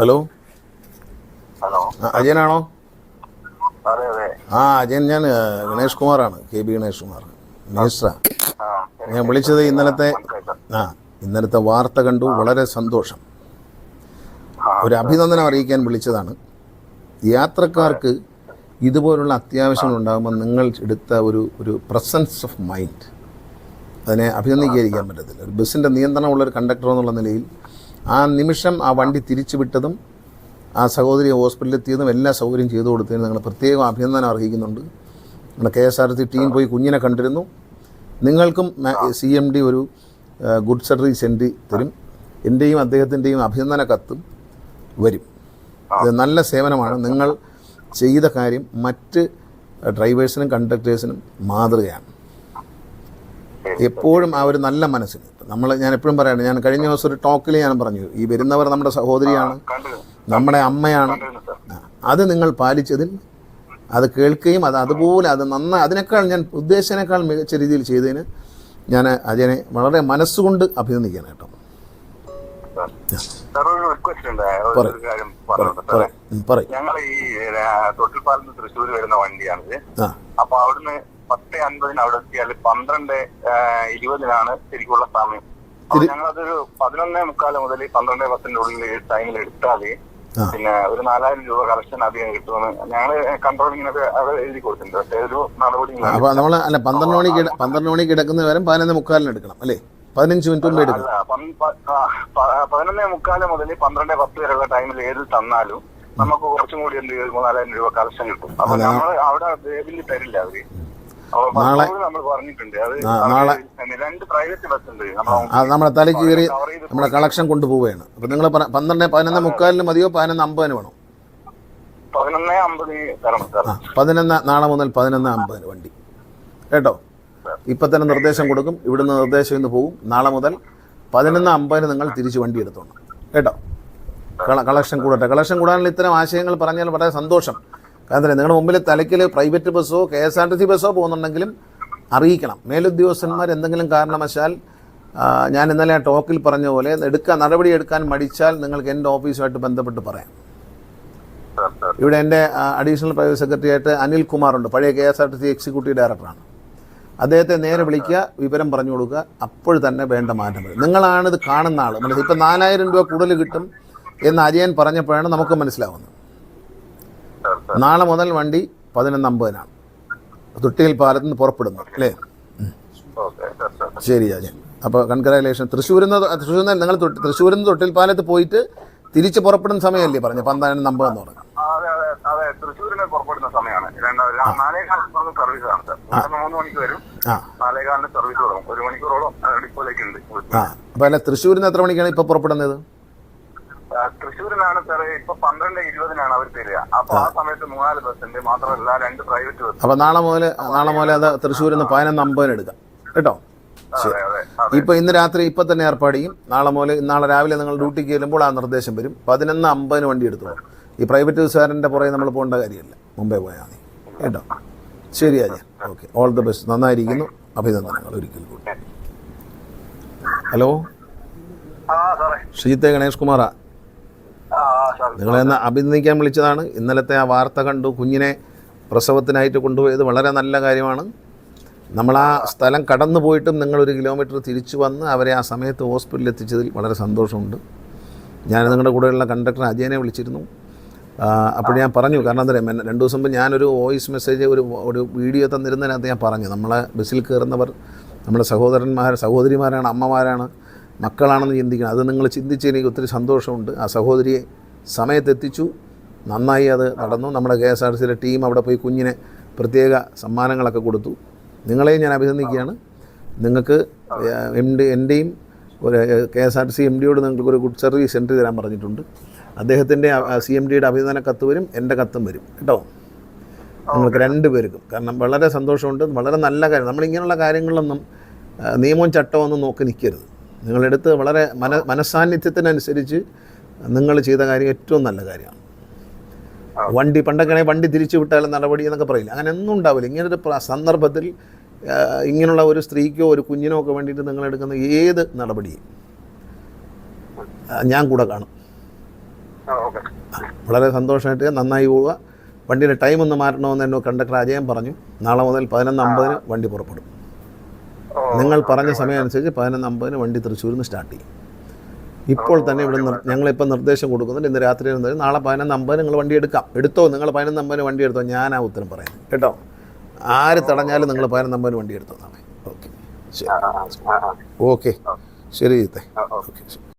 Hello? Hello. അജയനാണോ? ആ അജയൻ ഞാൻ ഗണേഷ് കുമാറാണ് കെ ബി ഗണേഷ് കുമാർ മിനിസ്റ്ററാ. ഞാൻ വിളിച്ചത് ഇന്നലത്തെ ആ ഇന്നലത്തെ വാർത്ത കണ്ടു വളരെ സന്തോഷം. ഒരു അഭിനന്ദനം അറിയിക്കാൻ വിളിച്ചതാണ്. യാത്രക്കാർക്ക് ഇതുപോലുള്ള അത്യാവശ്യങ്ങൾ ഉണ്ടാകുമ്പോൾ നിങ്ങൾ എടുത്ത ഒരു ഒരു പ്രസൻസ് ഓഫ് മൈൻഡ് അതിനെ അഭിനന്ദിക്കാതിരിക്കാൻ പറ്റത്തില്ല. ഒരു ബസ്സിന്റെ നിയന്ത്രണമുള്ള ഒരു കണ്ടക്ടർ എന്നുള്ള നിലയിൽ ആ നിമിഷം ആ വണ്ടി തിരിച്ചു വിട്ടതും ആ സഹോദരി ഹോസ്പിറ്റലിൽ എത്തിയതും എല്ലാ സൗകര്യം ചെയ്തു കൊടുത്തതിന് നിങ്ങൾ പ്രത്യേകം അഭിനന്ദനം അർഹിക്കുന്നുണ്ട്. നമ്മുടെ K S R T team പോയി കുഞ്ഞിനെ കണ്ടിരുന്നു. നിങ്ങൾക്കും സി എം ഡി ഒരു ഗുഡ് സർവീസ് സെൻഡ് തരും. എന്റെയും അദ്ദേഹത്തിന്റെയും അഭിനന്ദന കത്തും വരും. ഇത് നല്ല സേവനമാണ്. നിങ്ങൾ ചെയ്ത കാര്യം മറ്റ് ഡ്രൈവേഴ്സിനും കണ്ടക്ടേഴ്സിനും മാതൃകയാണ്. എപ്പോഴും ആ ഒരു നല്ല മനസ്സിൽ നമ്മൾ ഞാൻ എപ്പോഴും പറയണം ഞാൻ കഴിഞ്ഞ ദിവസം ഒരു ടോക്കിൽ ഞാൻ പറഞ്ഞു ഈ വരുന്നവർ നമ്മുടെ സഹോദരിയാണ് നമ്മുടെ അമ്മയാണ്. അത് നിങ്ങൾ പാലിച്ചതിൽ അത് കേൾക്കുകയും അത് അതുപോലെ അത് നന്നായി അതിനേക്കാൾ ഞാൻ ഉദ്ദേശിച്ചതിനേക്കാൾ മികച്ച രീതിയിൽ ചെയ്തതിന് ഞാൻ അജയനെ വളരെ മനസ്സുകൊണ്ട് അഭിനന്ദിക്കാൻ കേട്ടോ. ഞങ്ങൾ ഈ തൊട്ടിൽപ്പാലത്ത് തൃശ്ശൂർ വരുന്ന വണ്ടിയാണിത്. അപ്പൊ അവിടുന്ന് പത്ത് അൻപതിന് അവിടെ എത്തിയാൽ പന്ത്രണ്ട് ഇരുപതിനാണ് ശരിക്കുള്ള സമയം. അപ്പൊ തിരി- ഞങ്ങളതൊരു പതിനൊന്നേ മുക്കാൽ മുതൽ പന്ത്രണ്ട് പത്തിന്റെ ഉള്ളിൽ ടൈമിൽ എടുത്താൽ. പിന്നെ ഒരു നാലായിരം രൂപ കളക്ഷൻ അധികം കിട്ടുമെന്ന് ഞങ്ങൾ കൺട്രോളിങ്ങിനൊക്കെ അത് എഴുതി കൊടുത്തിട്ടുണ്ട്. പക്ഷേ ഒരു നടപടി നമ്മൾ അല്ല പന്ത്രണ്ട് മണിക്ക് പന്ത്രണ്ട് മണിക്ക് കിടക്കുന്ന വരെ പതിനൊന്ന് മുക്കാലിന് എടുക്കണം അല്ലേ? പതിനഞ്ച് മിനിറ്റ് മുമ്പ് എടുക്കണം. പതിനൊന്നേ മുക്കാൽ മുതൽ പന്ത്രണ്ട് പത്ത് വരെയുള്ള ടൈമിൽ ഏത് തന്നാലും നമുക്ക് കുറച്ചും കൂടി എന്ത് ചെയ്യും? മൂന്നാലായിരം രൂപ കളക്ഷൻ കിട്ടും. അപ്പൊ നമ്മൾ അവിടെ തരില്ല അവർ. നാളെ- നാളെ- നമ്മുടെ തലയ്ക്ക് കയറി നമ്മളെ നമ്മുടെ കളക്ഷൻ കൊണ്ടുപോവുകയാണ്. അപ്പൊ നിങ്ങൾ പന്ത്രണ്ട് പതിനൊന്ന് മുക്കാലിന് മതിയോ പതിനൊന്ന് അമ്പതിന് വേണോ? പതിനൊന്നേ നാളെ മുതൽ പതിനൊന്ന് അമ്പതിന് വണ്ടി. കേട്ടോ? ഇപ്പൊ തന്നെ നിർദ്ദേശം കൊടുക്കും. ഇവിടുന്ന് നിർദ്ദേശം ഇന്ന് പോകും നാളെ മുതൽ പതിനൊന്ന് അമ്പതിന് നിങ്ങൾ തിരിച്ച് വണ്ടി എടുത്തോണം. കേട്ടോ? കള കളക്ഷൻ കൂടട്ടെ. കളക്ഷൻ കൂടാനുള്ള ഇത്തരം ആശയങ്ങൾ പറഞ്ഞാൽ വളരെ സന്തോഷം. കാരണം നിങ്ങളുടെ മുമ്പിൽ തലയ്ക്കൽ private ബസ്സോ K S R T C ബസ്സോ പോകുന്നുണ്ടെങ്കിലും അറിയിക്കണം. മേലുദ്യോഗസ്ഥന്മാർ എന്തെങ്കിലും കാരണവശാൽ ഞാൻ ഇന്നലെ ആ ടോക്കിൽ പറഞ്ഞ പോലെ എടുക്കാൻ നടപടി എടുക്കാൻ മടിച്ചാൽ നിങ്ങൾക്ക് എന്റെ ഓഫീസുമായിട്ട് ബന്ധപ്പെട്ട് പറയാം. ഇവിടെ എന്റെ അഡീഷണൽ പ്രൈവറ്റ് സെക്രട്ടറി ആയിട്ട് അനിൽ കുമാർ ഉണ്ട് പഴയ K S R T C executive ഡയറക്ടറാണ് അദ്ദേഹത്തെ നേരെ വിളിക്കുക വിവരം പറഞ്ഞു കൊടുക്കുക അപ്പോൾ തന്നെ വേണ്ട മാറ്റം വരും. നിങ്ങളാണ് ഇത് കാണുന്ന ആൾ മനസ്സിൽ ഇപ്പം നാലായിരം രൂപ കൂടുതൽ കിട്ടും എന്ന് അജയൻ പറഞ്ഞപ്പോഴാണ് നമുക്ക് മനസ്സിലാവുന്നത്. നാളെ മുതൽ വണ്ടി പതിനൊന്ന് അമ്പതിനാണ്. തൊട്ടിയിൽ പാലത്ത് നിന്ന് പുറപ്പെടുന്നു അല്ലേ? ശരി അജയൻ അപ്പോൾ കൺഗ്രാലേഷൻ തൃശ്ശൂരിൽ നിന്ന് തൃശ്ശൂരിൽ നിന്ന് നിങ്ങൾ തൃശ്ശൂരിൽ നിന്ന് തൊട്ടിൽ പാലത്ത് പോയിട്ട് തിരിച്ച് പുറപ്പെടുന്ന സമയമല്ലേ പറഞ്ഞു പന്ത്രണ്ട് നമ്പർ എന്ന് പറഞ്ഞു അതെ തൃശ്ശൂരിന് പുറപ്പെടുന്ന സമയമാണ്. രണ്ട് നാലേകാലിന് തുടങ്ങുന്ന സർവീസാണ് സാർ. മൂന്ന് മണിക്ക് വരും. നാലേകാലിന് സർവീസ് തുടങ്ങും. ഒരു മണിക്കൂറോളം ഡിപ്പോയിലേക്ക് ഉണ്ട്. അപ്പൊ അല്ല തൃശ്ശൂരിൽ നിന്ന് എത്ര മണിക്കാണ് ഇപ്പൊ പുറപ്പെടുന്നത്? ആ, തൃശ്ശൂരിനാണ് സാറേ ഇപ്പൊ പന്ത്രണ്ട് ഇരുപതിനാണ് അവർ തരിക. അപ്പൊ ആ സമയത്ത് മൂന്നാൽ ബസ് ഉണ്ട് മാത്രമല്ല രണ്ട് പ്രൈവറ്റ് ബസ് അപ്പൊ നാളെ മുതൽ നാളെ മുതൽ അത് തൃശ്ശൂരിൽ നിന്ന് പതിനൊന്ന് അമ്പതിന് എടുക്കാം. കേട്ടോ? ഇപ്പൊ ഇന്ന് രാത്രി ഇപ്പൊ തന്നെ ഏർപ്പാട് ചെയ്യും. നാളെ മുതൽ നാളെ രാവിലെ നിങ്ങൾ ഡ്യൂട്ടിക്ക് ചെല്ലുമ്പോൾ ആ നിർദ്ദേശം വരും. പതിനൊന്ന് അമ്പതിന് വണ്ടി എടുത്തോളൂ. ഈ പ്രൈവറ്റ് ബസ്സുകാരന്റെ പുറകെ നമ്മൾ പോകേണ്ട കാര്യമില്ല. മുംബൈ പോയാൽ മതി. കേട്ടോ? ശരി Ajay okay. All the best നന്നായിരിക്കുന്നു. അഭിനന്ദനങ്ങൾ ഒരിക്കൽ കൂടി. ഹലോ ശ്രീത്തെ ഗണേഷ് കുമാറാ. ആ ആ, നിങ്ങളെ ഒന്ന് അഭിനന്ദിക്കാൻ വിളിച്ചതാണ്. ഇന്നലത്തെ ആ വാർത്ത കണ്ടു കുഞ്ഞിനെ പ്രസവത്തിനായിട്ട് കൊണ്ടുപോയത് വളരെ നല്ല കാര്യമാണ്. നമ്മൾ ആ സ്ഥലം കടന്നു പോയിട്ടും ഒരു കിലോമീറ്റർ തിരിച്ചു വന്ന് അവരെ ആ സമയത്ത് ഹോസ്പിറ്റലിൽ എത്തിച്ചതിൽ വളരെ സന്തോഷമുണ്ട്. ഞാൻ നിങ്ങളുടെ കൂടെയുള്ള കണ്ടക്ടർ അജയനെ വിളിച്ചിരുന്നു. അപ്പോൾ ഞാൻ പറഞ്ഞു കാരണം എന്താ പറയുക രണ്ട് ദിവസം മുമ്പ് ഞാനൊരു വോയിസ് മെസ്സേജ് ഒരു ഒരു വീഡിയോ തന്നിരുന്നതിനകത്ത് ഞാൻ പറഞ്ഞു. നമ്മളെ ബസ്സിൽ കയറുന്നവർ നമ്മുടെ സഹോദരന്മാർ സഹോദരിമാരാണ് അമ്മമാരാണ് മക്കളാണെന്ന് ചിന്തിക്കണം. അത് നിങ്ങൾ ചിന്തിച്ച് എനിക്ക് ഒത്തിരി സന്തോഷമുണ്ട്. ആ സഹോദരിയെ സമയത്തെത്തിച്ചു. നന്നായി അത് നടന്നു. നമ്മുടെ കെ എസ് ആർ സിയിലെ ടീം അവിടെ പോയി കുഞ്ഞിനെ പ്രത്യേക സമ്മാനങ്ങളൊക്കെ കൊടുത്തു. നിങ്ങളെയും ഞാൻ അഭിനന്ദിക്കുകയാണ്. നിങ്ങൾക്ക് എം ഡി എന്റെയും ഒരു K S R T C M ഡിയോട് നിങ്ങൾക്കൊരു ഗുഡ് സർവീസ് എൻട്രി തരാൻ പറഞ്ഞിട്ടുണ്ട്. അദ്ദേഹത്തിന്റെ സി എം ഡിയുടെ അഭിനന്ദന കത്ത് വരും എന്റെ കത്തും വരും. കേട്ടോ? നിങ്ങൾക്ക് രണ്ട് പേർക്കും. കാരണം വളരെ സന്തോഷമുണ്ട്. വളരെ നല്ല കാര്യം. നമ്മളിങ്ങനെയുള്ള കാര്യങ്ങളിലൊന്നും നിയമവും ചട്ടമൊന്നും നോക്കി നിൽക്കരുത്. നിങ്ങളെടുത്ത് വളരെ മന മനസ്സാന്നിധ്യത്തിനനുസരിച്ച് നിങ്ങൾ ചെയ്ത കാര്യം ഏറ്റവും നല്ല കാര്യമാണ്. വണ്ടി പണ്ടൊക്കെ വണ്ടി തിരിച്ചു വിട്ടാലും നടപടി എന്നൊക്കെ പറയില്ല. അങ്ങനെ ഒന്നും ഉണ്ടാവില്ല. ഇങ്ങനൊരു സന്ദർഭത്തിൽ ഇങ്ങനെയുള്ള ഒരു സ്ത്രീക്കോ ഒരു കുഞ്ഞിനോ ഒക്കെ വേണ്ടിയിട്ട് നിങ്ങൾ എടുക്കുന്ന ഏത് നടപടിയും ഞാൻ കൂടെ കാണും. വളരെ സന്തോഷമായിട്ട് നന്നായി പോവുക. വണ്ടിയുടെ ടൈം ഒന്ന് മാറ്റണമെന്ന് എന്നോ കണ്ടക്ടർ അജയൻ പറഞ്ഞു. നാളെ മുതൽ പതിനൊന്ന് അമ്പതിന് വണ്ടി പുറപ്പെടും. നിങ്ങൾ പറഞ്ഞ സമയം അനുസരിച്ച് പതിനൊന്ന് അമ്പതിന് വണ്ടി തൃശ്ശൂരിൽ നിന്ന് സ്റ്റാർട്ട് ചെയ്യും. ഇപ്പോൾ തന്നെ ഇവിടെ ഞങ്ങൾ ഞങ്ങളിപ്പോൾ നിർദ്ദേശം കൊടുക്കുന്നുണ്ട്. ഇന്ന് രാത്രി ഇരുന്നത് നാളെ പതിനൊന്ന് അമ്പത് നിങ്ങൾ വണ്ടി എടുക്കാം. എടുത്തോ? നിങ്ങൾ പതിനൊന്ന് അമ്പതിന് വണ്ടി എടുത്തോ? ഞാൻ ആ ഉത്തരം പറയുന്നത്. കേട്ടോ? ആര് തടഞ്ഞാലും നിങ്ങൾ പതിനൊന്ന് അമ്പതിന് വണ്ടി എടുത്തോ? നാളെ ഓക്കെ. ശരി. ഓക്കെ. ശരി ഓക്കെ ശരി.